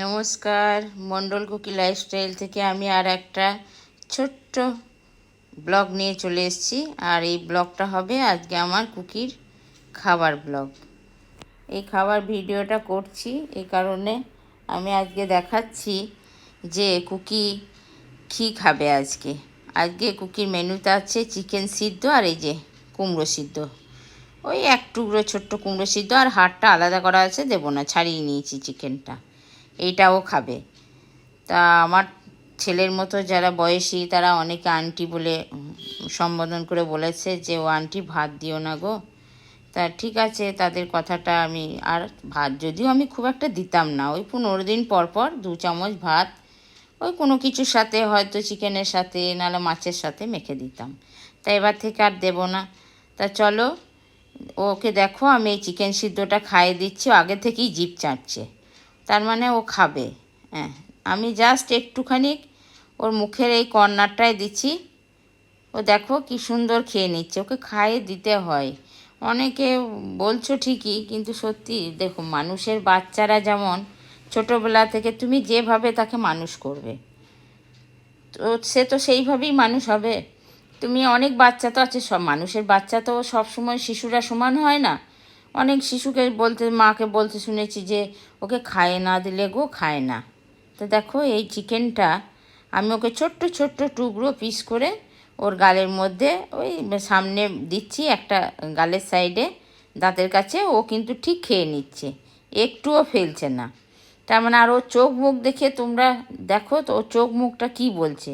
নমস্কার মণ্ডল cookie lifestyle থেকে আমি আর একটা ছোট্ট ব্লগ নিয়ে চলে এসেছি। আর এই ব্লগটা হবে আজকে আমার কুকির খাবার ব্লগ। এই খাবার ভিডিওটা করছি এই কারণে আমি আজকে দেখাচ্ছি যে কুকি কী খাবে আজকে। আজকে কুকির মেনুতে আছে চিকেন সিদ্ধ আর এই যে কুমড়ো সিদ্ধ। ওই এক টুকরো ছোট্ট কুমড়ো সিদ্ধ আর হাড়টা আলাদা করা আছে, দেবো না, ছাড়িয়ে নিয়েছি চিকেনটা। এইটাও খাবে। তা আমার ছেলের মতো যারা বয়সী, তারা অনেকে আন্টি বলে সম্বোধন করে বলেছে যে, ও আন্টি ভাত দিও না গো। তা ঠিক আছে, তাদের কথাটা আমি, আর ভাত যদিও আমি খুব একটা দিতাম না। ওই পনেরো দিন পর পর দু চামচ ভাত, ওই কোনো কিছুর সাথে, হয়তো চিকেনের সাথে, নাহলে মাছের সাথে মেখে দিতাম। তা এবার থেকে আর দেবো না। তা চলো, ওকে দেখো, আমি এই চিকেন সিদ্ধটা খাইয়ে দিচ্ছি আগে থেকেই জিপ চাটছে। তার মানে ও খাবে। হ্যাঁ আমি জাস্ট একটুখানি ওর মুখের এই কর্নারটায় দিচ্ছি। ও দেখো কি সুন্দর খেয়ে নিচ্ছে, ওকে খাইয়ে দিতে হয়। অনেকে বলছো ঠিকই, কিন্তু সত্যি দেখো মানুষের বাচ্চারা যেমন ছোটোবেলা থেকে তুমি যেভাবে তাকে মানুষ করবে, তো সে তো সেইভাবেই মানুষ হবে। তুমি অনেক বাচ্চা তো আছে, সব মানুষের বাচ্চা তো সব সময় শিশুরা সমান হয় না। অনেক শিশুকে বলতে, মাকে বলতে শুনেছি যে, ওকে খায় না দিলে গো খায় না। তো দেখো, এই চিকেনটা আমি ওকে ছোট্ট ছোট্ট টুকরো পিস করে ওর গালের মধ্যে ওই সামনে দিচ্ছি, একটা গালের সাইডে দাঁতের কাছে, ও কিন্তু ঠিক খেয়ে নিচ্ছে, একটুও ফেলছে না। তার মানে আর ওর চোখ মুখ দেখে তোমরা দেখো তো, ওর চোখ মুখটা কি বলছে?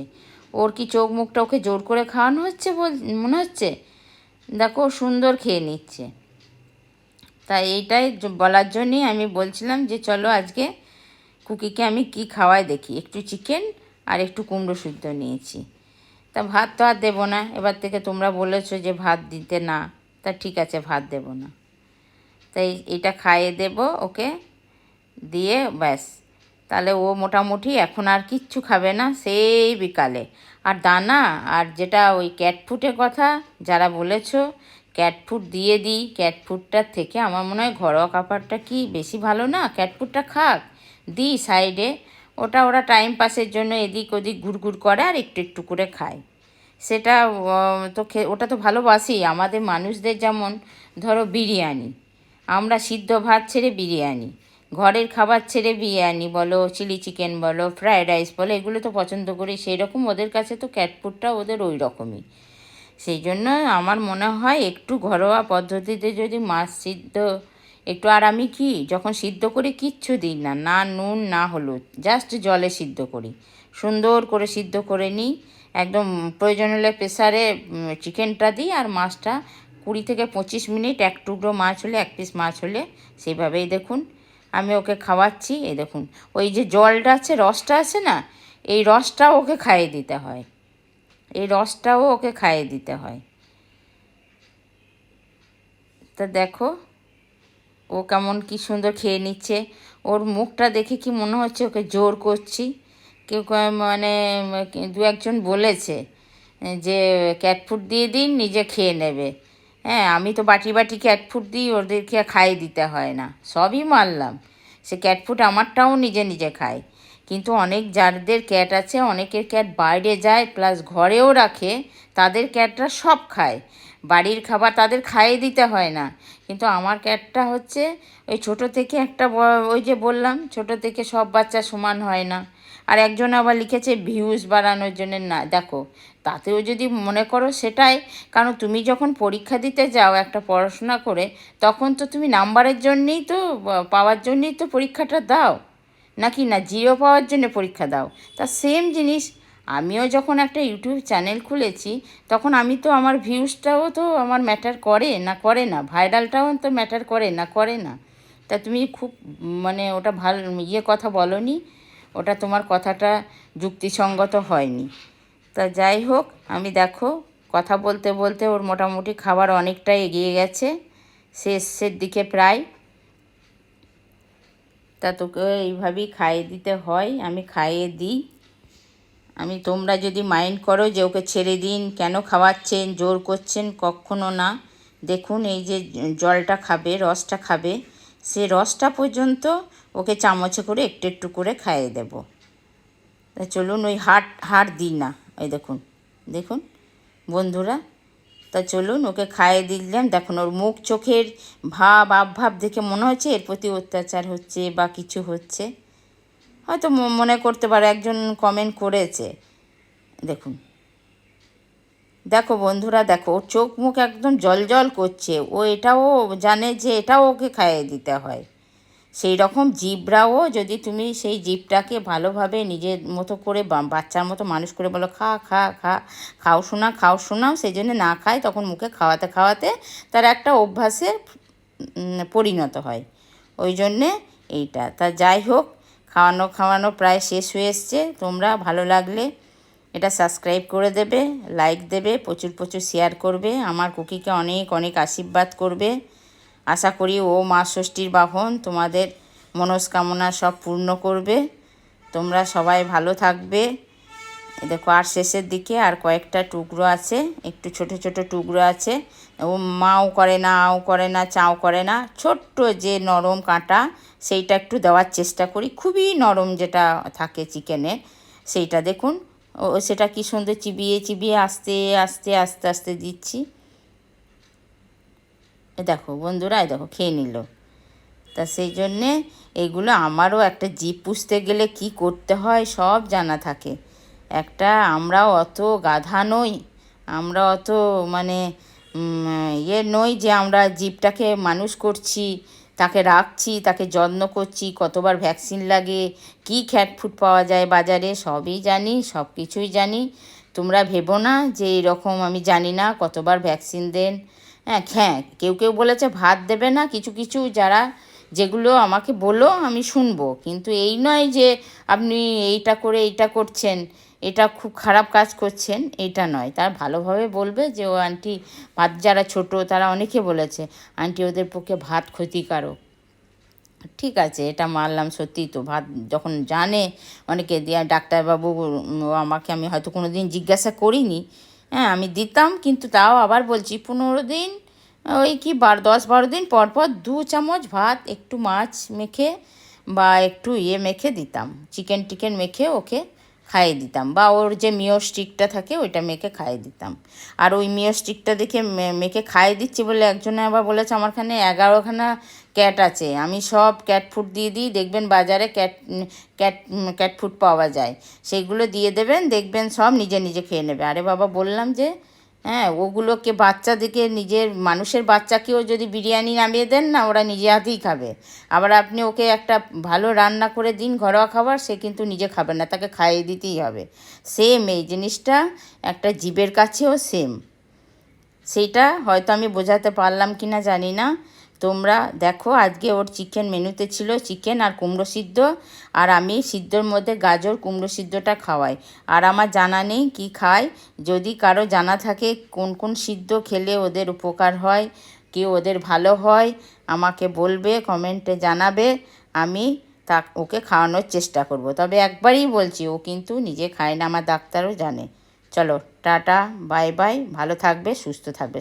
ওর কি চোখ মুখটা ওকে জোর করে খাওয়ানো হচ্ছে বল, মনে হচ্ছে? দেখো, সুন্দর খেয়ে নিচ্ছে। তাই এইটাই বলার জন্যই আমি বলছিলাম যে চলো আজকে কুকিকে আমি কি খাওয়াই দেখি। একটু চিকেন আর একটু কুমড়ো সিদ্ধ নিয়েছি। তা ভাত তো আর দেবো না। এবার থেকে তোমরা বলেছ যে ভাত দিতে না। তা ঠিক আছে, ভাত দেবো না। তাই এটা খাইয়ে দেবো ওকে। দিয়ে ব্যাস। তাহলে ও মোটামুটি এখন আর কিচ্ছু খাবে না সেই বিকালে। আর দানা আর যেটা ওই ক্যাটফুটের কথা যারা বলেছ ক্যাটফুট দিয়ে দিই। ক্যাটফুটটার থেকে আমার মনে হয় ঘরোয়া খাবারটা কি বেশি ভালো না? ক্যাটফুটটা খাক। দিই সাইডে ওটা ওরা টাইম পাসের জন্য এদিক ওদিক ঘুরঘুর করে আর একটু একটু করে খায়। সেটা তো ওটা তো ভালোবাসি আমাদের মানুষদের যেমন ধরো বিরিয়ানি। আমরা সিদ্ধ ভাত ছেড়ে বিরিয়ানি। ঘরের খাবার ছেড়ে বিরিয়ানি বলো চিলি চিকেন বলো ফ্রায়েড রাইস বলো, এগুলো তো পছন্দ করি। সেই রকম ওদের কাছে তো ক্যাটফুটটা ওদের ওই রকমই সেই জন্য আমার মনে হয় একটু ঘরোয়া পদ্ধতিতে যদি মাছ সিদ্ধ, একটু আর আমি কি, যখন সিদ্ধ করি কিচ্ছু দিই না না নুন, না হলুদ জাস্ট জলে সিদ্ধ করি। সুন্দর করে সিদ্ধ করে নিই, একদম প্রয়োজন হলে প্রেসারে চিকেনটা দিই আর মাছটা কুড়ি থেকে পঁচিশ মিনিট, এক টুকরো মাছ হলে, এক পিস মাছ হলে, সেইভাবেই দেখুন, আমি ওকে খাওয়াচ্ছি, এই দেখুন, ওই যে জলটা আছে, রসটা আছে না, এই রসটা ওকে খাইয়ে দিতে হয়। এই রসটাও ওকে খাইয়ে দিতে হয়। তা দেখো, ও কেমন কি সুন্দর খেয়ে নিচ্ছে। ওর মুখটা দেখে কি মনে হচ্ছে ওকে জোর করছি? কেউ মানে দু একজন বলেছে যে, ক্যাট ফুড দিয়ে দিন, নিজে খেয়ে নেবে। হ্যাঁ আমি তো বাটি বাটি ক্যাট ফুড দিই, ওদেরকে খাইয়ে দিতে হয় না। সবই মারলাম সে ক্যাট ফুড আমারটাও নিজে নিজে খায়। কিন্তু অনেক যাদের ক্যাট আছে, অনেকের ক্যাট বাইরে যায় প্লাস ঘরেও রাখে, তাদের ক্যাটরা সব খায়। বাড়ির খাবার তাদের খাইয়ে দিতে হয় না। কিন্তু আমার ক্যাটটা হচ্ছে, ওই ছোট থেকে একটা ওই যে বললাম, ছোট থেকে সব বাচ্চা সমান হয় না। আর একজন আবার লিখেছে ভিউজ বাড়ানোর জন্য না। দেখো, তাতেও যদি মনে করো সেটাই, কারণ তুমি যখন পরীক্ষা দিতে যাও একটা পড়াশোনা করে, তখন তো তুমি নাম্বারের জন্যেই তো পাওয়ার জন্যেই তো পরীক্ষাটা দাও। নাকি না জিরো পাওয়ার জন্য পরীক্ষা দাও? তা সেম জিনিস। আমিও যখন একটা ইউটিউব চ্যানেল খুলেছি, তখন আমি তো আমার ভিউজটাও তো আমার ম্যাটার করে না করে না? ভাইরালটাও তো ম্যাটার করে না করে না? তা তুমি খুব মানে ওটা ভালো ইয়ে কথা বলনি, ওটা তোমার কথাটা যুক্তিসঙ্গত হয়নি। তা যাই হোক, আমি দেখো, কথা বলতে বলতে ওর মোটামুটি খাবার অনেকটাই এগিয়ে গেছে। শেষের দিকে প্রায় তা তোকে এইভাবেই খাইয়ে দিতে হয়, আমি খাইয়ে দিই। আমি, তোমরা যদি মাইন্ড করো যে ওকে ছেড়ে দিন, কেন খাওয়াচ্ছেন, জোর করছেন, কখনো না। দেখুন, এই যে জলটা খাবে, রসটা খাবে, সে রসটা পর্যন্ত ওকে চামচে করে একটু একটু করে খাইয়ে দেব। চলুন, ওই হাট হাট দিই না। ওই দেখুন দেখুন, বন্ধুরা তা চলুন, ওকে খাইয়ে দিলাম। দেখুন, ওর মুখ, চোখের ভাব, আবভাব দেখে মনে হচ্ছে এর প্রতি অত্যাচার হচ্ছে বা কিছু হচ্ছে। হয়তো মনে করতে পারে, একজন কমেন্ট করেছে। দেখুন। দেখো বন্ধুরা, দেখো, ওর চোখ মুখ একদম জল জল করছে। ও এটাও জানে যে এটাও ওকে খাইয়ে দিতে হয়। সেই রকম জীবরাও যদি তুমি সেই জীবটাকে ভালোভাবে নিজের মতো করে বাচ্চার মতো মানুষ করে বলো খা খা খা খাও শোনা খাও শোনাও সেই জন্য না খায় তখন মুখে খাওয়াতে খাওয়াতে তার একটা অভ্যাসের উম, পরিণত হয়। ওই জন্যে এইটা। তা যাই হোক খাওয়ানো খাওয়ানো প্রায় শেষ হয়ে এসছে। তোমরা ভালো লাগলে এটা সাবস্ক্রাইব করে দেবে লাইক দেবে প্রচুর প্রচুর শেয়ার করবে। আমার কুকিকে অনেক অনেক আশীর্বাদ করবে। আশা করি ও মা ষষ্ঠীর বাহন তোমাদের মনস্কামনা সব পূর্ণ করবে। তোমরা সবাই ভালো থাকবে। দেখো, আর শেষের দিকে আর কয়েকটা টুকরো আছে, একটু ছোট ছোট টুকরো আছে। ও মাও করে না, আও করে না, চাও করে না, ছোট্ট যে নরম কাঁটা, সেইটা একটু দেওয়ার চেষ্টা করি। খুবই নরম যেটা থাকে চিকেনে সেইটা দেখুন। ও, সেটা কি সুন্দর চিবিয়ে চিবিয়ে আস্তে আস্তে আস্তে আস্তে দিচ্ছি। এ দেখো বন্ধুরা এই দেখো, খেয়ে নিল। তা সেই জন্যে এগুলো আমারও একটা জীব পুষতে গেলে কি করতে হয় সব জানা থাকে। একটা আমরাও অত গাধা নই, আমরা অত মানে ইয়ে নই যে আমরা জীবটাকে মানুষ করছি, তাকে রাখছি, তাকে যত্ন করছি, কতবার ভ্যাকসিন লাগে, কি খ্যাট ফুড পাওয়া যায় বাজারে, সবই জানি সব কিছুই জানি। তোমরা ভেবো না যে এরকম আমি জানি না কতবার ভ্যাকসিন দেন। হ্যাঁ হ্যাঁ কেউ কেউ বলেছে ভাত দেবে না, কিছু কিছু যারা যেগুলো আমাকে বলো আমি শুনব। কিন্তু এই নয় যে আপনি এইটা করে এইটা করছেন, এটা খুব খারাপ কাজ করছেন, এটা নয়। তার ভালোভাবে বলবে যে ও আন্টি ভাত যারা ছোট, তারা অনেকে বলেছে, আন্টি, ওদের পক্ষে ভাত ক্ষতিকারক। ঠিক আছে, এটা মানলাম সত্যি তো। ভাত যখন জানে, অনেকে দিয়ে ডাক্তারবাবু আমাকে আমি হয়তো কোনো দিন জিজ্ঞাসা করিনি হ্যাঁ আমি দিতাম, কিন্তু তাও আবার বলছি পনেরো দিন, ওই কি বার, দশ বারো দিন পর পর দু চামচ ভাত, একটু মাছ মেখে বা একটু ইয়ে মেখে দিতাম। চিকেন টিকেন মেখে ওকে খাইয়ে দিতাম বা ওর যে মিও স্টিকটা থাকে ওইটা মেয়েকে খাইয়ে দিতাম। আর ওই মিও স্টিকটা দেখে মে- মেখে খাইয়ে দিচ্ছি বলে একজনে আবার বলেছে, আমার আমারখানে এগারোখানা ক্যাট আছে। আমি সব ক্যাট ফুড দিয়ে দিই, দেখবেন বাজারে ক্যাট ক্যাট ক্যাট ফুড পাওয়া যায়। সেইগুলো দিয়ে দেবেন, দেখবেন সব নিজে নিজে খেয়ে নেবে। আরে বাবা, বললাম যে হ্যাঁ ওগুলোকে বাচ্চাদেরকে নিজের, মানুষের বাচ্চাকেও যদি বিরিয়ানি নামিয়ে দেন না, ওরা নিজে হাতেই খাবে। আবার আপনি ওকে একটা ভালো রান্না করে দিন, ঘরোয়া খাবার, সে কিন্তু নিজে খাবে না, তাকে খাইয়ে দিতেই হবে। সেম এই জিনিসটা, একটা জীবের কাছেও সেম সেইটা হয়তো আমি বোঝাতে পারলাম কি না জানি না। তোমরা দেখো, আজকে ওর চিকেন মেনুতে ছিল চিকেন আর কুমড়ো সিদ্ধ, আর আমি সিদ্ধর মধ্যে গাজর, কুমড়ো সিদ্ধটা খাওয়াই। আর আমার জানা নেই কি খায় যদি কারও জানা থাকে কোন কোন সিদ্ধ খেলে ওদের উপকার হয়, কি ওদের ভালো হয়, আমাকে বলবে, কমেন্টে জানাবে। আমি তা ওকে খাওয়ানোর চেষ্টা করব। তবে একবারই বলছি, ও কিন্তু নিজে খায় না, আমার ডাক্তারও জানে। চলো, টাটা, বাই বাই, ভালো থাকবে, সুস্থ থাকবে।